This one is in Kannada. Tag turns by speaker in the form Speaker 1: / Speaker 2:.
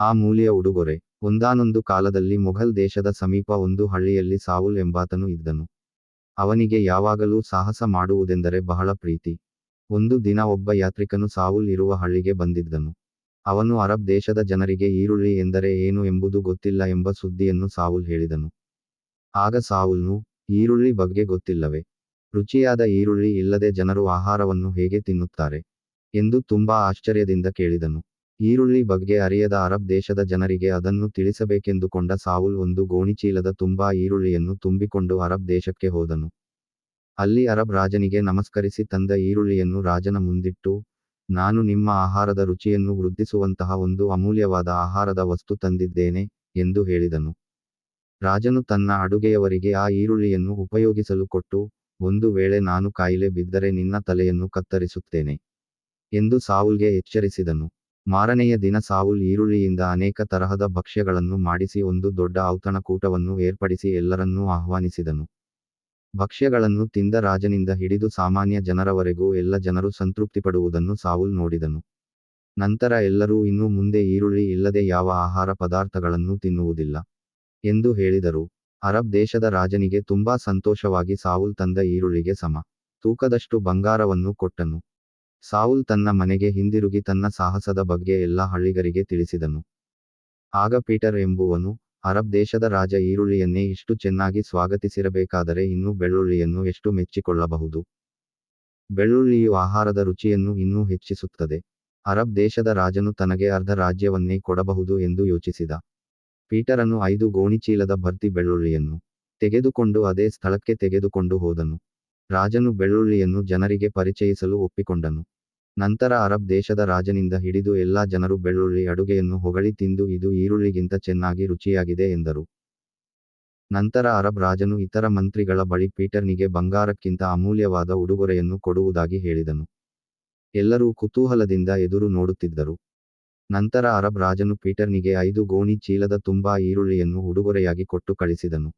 Speaker 1: ಆ ಮೂಲೆಯ ಉಡುಗೊರೆ. ಒಂದಾನೊಂದು ಕಾಲದಲ್ಲಿ ಮೊಘಲ್ ದೇಶದ ಸಮೀಪ ಒಂದು ಹಳ್ಳಿಯಲ್ಲಿ ಸಾವುಲ್ ಎಂಬಾತನು ಇದ್ದನು. ಅವನಿಗೆ ಯಾವಾಗಲೂ ಸಾಹಸ ಮಾಡುವುದೆಂದರೆ ಬಹಳ ಪ್ರೀತಿ. ಒಂದು ದಿನ ಒಬ್ಬ ಯಾತ್ರಿಕನು ಸಾವುಲ್ ಇರುವ ಹಳ್ಳಿಗೆ ಬಂದಿದ್ದನು. ಅವನು ಅರಬ್ ದೇಶದ ಜನರಿಗೆ ಈರುಳ್ಳಿ ಎಂದರೆ ಏನು ಎಂಬುದು ಗೊತ್ತಿಲ್ಲ ಎಂಬ ಸುದ್ದಿಯನ್ನು ಸಾವುಲ್ ಹೇಳಿದನು. ಆಗ ಸಾವುಲ್ನು, ಈರುಳ್ಳಿ ಬಗ್ಗೆ ಗೊತ್ತಿಲ್ಲವೆ? ರುಚಿಯಾದ ಈರುಳ್ಳಿ ಇಲ್ಲದೆ ಜನರು ಆಹಾರವನ್ನು ಹೇಗೆ ತಿನ್ನುತ್ತಾರೆ? ಎಂದು ತುಂಬಾ ಆಶ್ಚರ್ಯದಿಂದ ಕೇಳಿದನು. ಈರುಳ್ಳಿ ಬಗ್ಗೆ ಅರಿಯದ ಅರಬ್ ದೇಶದ ಜನರಿಗೆ ಅದನ್ನು ತಿಳಿಸಬೇಕೆಂದುಕೊಂಡ ಸಾವುಲ್ ಒಂದು ಗೋಣಿಚೀಲದ ತುಂಬಾ ಈರುಳ್ಳಿಯನ್ನು ತುಂಬಿಕೊಂಡು ಅರಬ್ ದೇಶಕ್ಕೆ ಹೋದನು. ಅಲ್ಲಿ ಅರಬ್ ರಾಜನಿಗೆ ನಮಸ್ಕರಿಸಿ ತಂದ ಈರುಳ್ಳಿಯನ್ನು ರಾಜನ ಮುಂದಿಟ್ಟು, ನಾನು ನಿಮ್ಮ ಆಹಾರದ ರುಚಿಯನ್ನು ವೃದ್ಧಿಸುವಂತಹ ಒಂದು ಅಮೂಲ್ಯವಾದ ಆಹಾರದ ವಸ್ತು ತಂದಿದ್ದೇನೆ ಎಂದು ಹೇಳಿದನು. ರಾಜನು ತನ್ನ ಅಡುಗೆಯವರಿಗೆ ಆ ಈರುಳ್ಳಿಯನ್ನು ಉಪಯೋಗಿಸಲು ಕೊಟ್ಟು, ಒಂದು ವೇಳೆ ನಾನು ಕಾಯಿಲೆ ಬಿದ್ದರೆ ನಿನ್ನ ತಲೆಯನ್ನು ಕತ್ತರಿಸುತ್ತೇನೆ ಎಂದು ಸಾವುಲ್ಗೆ ಎಚ್ಚರಿಸಿದನು. ಮಾರನೆಯ ದಿನ ಸಾವುಲ್ ಈರುಳ್ಳಿಯಿಂದ ಅನೇಕ ತರಹದ ಭಕ್ಷ್ಯಗಳನ್ನು ಮಾಡಿಸಿ ಒಂದು ದೊಡ್ಡ ಔತಣಕೂಟವನ್ನು ಏರ್ಪಡಿಸಿ ಎಲ್ಲರನ್ನೂ ಆಹ್ವಾನಿಸಿದನು. ಭಕ್ಷ್ಯಗಳನ್ನು ತಿಂದ ರಾಜನಿಂದ ಹಿಡಿದು ಸಾಮಾನ್ಯ ಜನರವರೆಗೂ ಎಲ್ಲ ಜನರು ಸಂತೃಪ್ತಿಪಡುವುದನ್ನು ಸಾವುಲ್ ನೋಡಿದನು. ನಂತರ ಎಲ್ಲರೂ ಇನ್ನು ಮುಂದೆ ಈರುಳ್ಳಿ ಇಲ್ಲದೆ ಯಾವ ಆಹಾರ ಪದಾರ್ಥಗಳನ್ನು ತಿನ್ನುವುದಿಲ್ಲ ಎಂದು ಹೇಳಿದರು. ಅರಬ್ ದೇಶದ ರಾಜನಿಗೆ ತುಂಬಾ ಸಂತೋಷವಾಗಿ ಸಾವುಲ್ ತಂದ ಈರುಳ್ಳಿಗೆ ಸಮ. ತೂಕದಷ್ಟು ಬಂಗಾರವನ್ನು ಕೊಟ್ಟನು. ಸಾವುಲ್ ತನ್ನ ಮನೆಗೆ ಹಿಂದಿರುಗಿ ತನ್ನ ಸಾಹಸದ ಬಗ್ಗೆ ಎಲ್ಲ ಹಳ್ಳಿಗರಿಗೆ ತಿಳಿಸಿದನು. ಆಗ ಪೀಟರ್ ಎಂಬುವನು, ಅರಬ್ ದೇಶದ ರಾಜ ಈರುಳ್ಳಿಯನ್ನೇ ಇಷ್ಟು ಚೆನ್ನಾಗಿ ಸ್ವಾಗತಿಸಿರಬೇಕಾದರೆ ಇನ್ನೂ ಬೆಳ್ಳುಳ್ಳಿಯನ್ನು ಎಷ್ಟು ಮೆಚ್ಚಿಕೊಳ್ಳಬಹುದು? ಬೆಳ್ಳುಳ್ಳಿಯು ಆಹಾರದ ರುಚಿಯನ್ನು ಇನ್ನೂ ಹೆಚ್ಚಿಸುತ್ತದೆ. ಅರಬ್ ದೇಶದ ರಾಜನು ತನಗೆ ಅರ್ಧ ರಾಜ್ಯವನ್ನೇ ಕೊಡಬಹುದು ಎಂದು ಯೋಚಿಸಿದ. ಪೀಟರನು ಐದು ಗೋಣಿಚೀಲದ ಭರ್ತಿ ಬೆಳ್ಳುಳ್ಳಿಯನ್ನು ತೆಗೆದುಕೊಂಡು ಅದೇ ಸ್ಥಳಕ್ಕೆ ತೆಗೆದುಕೊಂಡು ಹೋದನು. ರಾಜನು ಬೆಳ್ಳುಳ್ಳಿಯನ್ನು ಜನರಿಗೆ ಪರಿಚಯಿಸಲು ಒಪ್ಪಿಕೊಂಡನು. ನಂತರ ಅರಬ್ ದೇಶದ ರಾಜನಿಂದ ಹಿಡಿದು ಎಲ್ಲಾ ಜನರು ಬೆಳ್ಳುಳ್ಳಿ ಅಡುಗೆಯನ್ನು ಹೊಗಳಿ ತಿಂದು ಇದು ಈರುಳ್ಳಿಗಿಂತ ಚೆನ್ನಾಗಿ ರುಚಿಯಾಗಿದೆ ಎಂದರು. ನಂತರ ಅರಬ್ ರಾಜನು ಇತರ ಮಂತ್ರಿಗಳ ಬಳಿ ಪೀಟರ್ನಿಗೆ ಬಂಗಾರಕ್ಕಿಂತ ಅಮೂಲ್ಯವಾದ ಉಡುಗೊರೆಯನ್ನು ಕೊಡುವುದಾಗಿ ಹೇಳಿದನು. ಎಲ್ಲರೂ ಕುತೂಹಲದಿಂದ ಎದುರು ನೋಡುತ್ತಿದ್ದರು. ನಂತರ ಅರಬ್ ರಾಜನು ಪೀಟರ್ನಿಗೆ ಐದು ಗೋಣಿ ಚೀಲದ ತುಂಬಾ ಈರುಳ್ಳಿಯನ್ನು ಉಡುಗೊರೆಯಾಗಿ ಕೊಟ್ಟು ಕಳಿಸಿದನು.